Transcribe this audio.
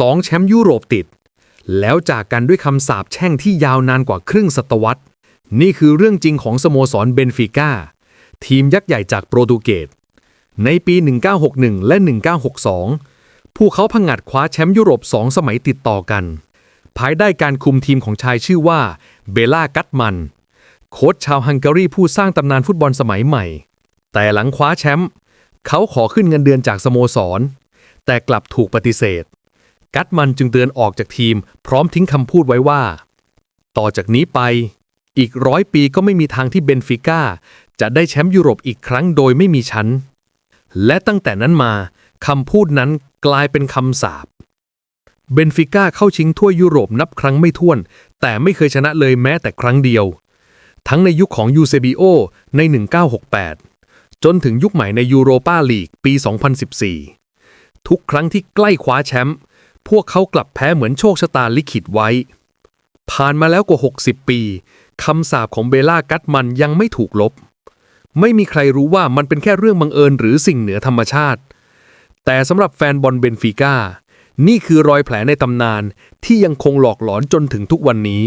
สองแชมป์ยุโรปติด แล้วจากกันด้วยคำสาปแช่งที่ยาวนานกว่าครึ่งศตวรรษ นี่คือเรื่องจริงของสโมสรเบนฟิก้า ทีมยักษ์ใหญ่จากโปรตุเกส ในปี 1961 และ 1962ผู้เขาพังงัดคว้าแชมป์ยุโรปสองสมัยติดต่อกัน ภายใต้การคุมทีมของชายชื่อว่าเบล่ากัตมัน โค้ชชาวฮังการีผู้สร้างตำนานฟุตบอลสมัยใหม่ แต่หลังคว้าแชมป์เขาขอขึ้นเงินเดือนจากสโมสร แต่กลับถูกปฏิเสธ กัตมันจึงเตือนออกจากทีม พร้อมทิ้งคำพูดไว้ว่า ต่อจากนี้ไป อีกร้อยปีก็ไม่มีทางที่เบนฟิก้าจะได้แชมป์ยุโรปอีกครั้งโดยไม่มีฉัน และตั้งแต่นั้นมาคำพูดนั้นกลายเป็นคำสาปเบนฟิก้าเข้าชิงถ้วยยุโรปนับครั้งไม่ถ้วน แต่ไม่เคยชนะเลยแม้แต่ครั้งเดียว ทั้งในยุคของยูเซบิโอใน 1968 จนถึงยุคใหม่ในยูโรปาลีกปี 2014 ทุกครั้งที่ใกล้คว้าแชมป์ พวกเขากลับแพ้เหมือนโชคชะตาลิขิตไว้ ผ่านมาแล้วกว่า 60 ปีคำสาปของเบล่ากัตมันยังไม่ถูกลบ ไม่มีใครรู้ว่ามันเป็นแค่เรื่องบังเอิญหรือสิ่งเหนือธรรมชาติ แต่สำหรับแฟนบอลเบนฟิก้านี่คือรอยแผลในตำนานที่ยังคงหลอกหลอนจนถึงทุกวันนี้